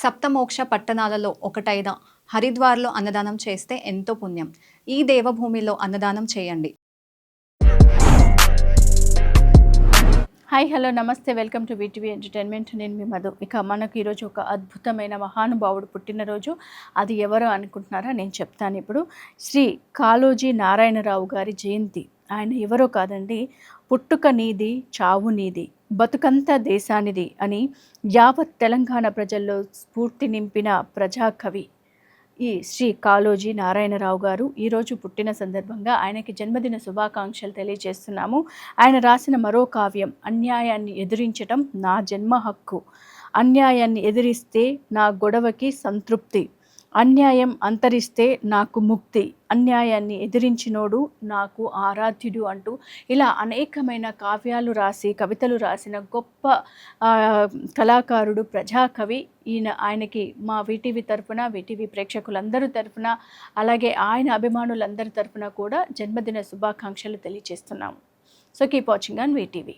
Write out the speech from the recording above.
సప్తమోక్ష పట్టణాలలో ఒకటైన హరిద్వార్లో అన్నదానం చేస్తే ఎంతో పుణ్యం. ఈ దేవభూమిలో అన్నదానం చేయండి. హాయ్ హలో నమస్తే. Welcome to VTV entertainment. నేను మీ మధు. ఇక మనకు ఈరోజు ఒక అద్భుతమైన మహానుభావుడు పుట్టినరోజు. అది ఎవరు అనుకుంటున్నారా? నేను చెప్తాను ఇప్పుడు. శ్రీ కాళోజీ నారాయణరావు గారి జయంతి. ఆయన ఎవరో కాదండి పుట్టుక నీది చావు నీది. బతుకంతా దేశానిది అని యావత్ తెలంగాణ ప్రజల్లో స్ఫూర్తి నింపిన ప్రజాకవి ఈ శ్రీ కాళోజీ నారాయణరావు గారు. ఈరోజు పుట్టిన సందర్భంగా ఆయనకి జన్మదిన శుభాకాంక్షలు తెలియజేస్తున్నాము. ఆయన రాసిన మరో కావ్యం అన్యాయాన్ని ఎదిరించటం నా జన్మ హక్కు. అన్యాయాన్ని ఎదిరిస్తే నా గొడవకి సంతృప్తి. అన్యాయం అంతరిస్తే నాకు ముక్తి. అన్యాయాన్ని ఎదిరించినోడు నాకు ఆరాధ్యుడు అంటూ ఇలా అనేకమైన కావ్యాలు రాసి కవితలు రాసిన గొప్ప కళాకారుడు ప్రజాకవి. ఈయన ఆయనకి మా వీటీవీ తరఫున వీటీవీ ప్రేక్షకులందరూ తరఫున అలాగే ఆయన అభిమానులందరి తరఫున కూడా జన్మదిన శుభాకాంక్షలు తెలియజేస్తున్నాము so keep watching on VTV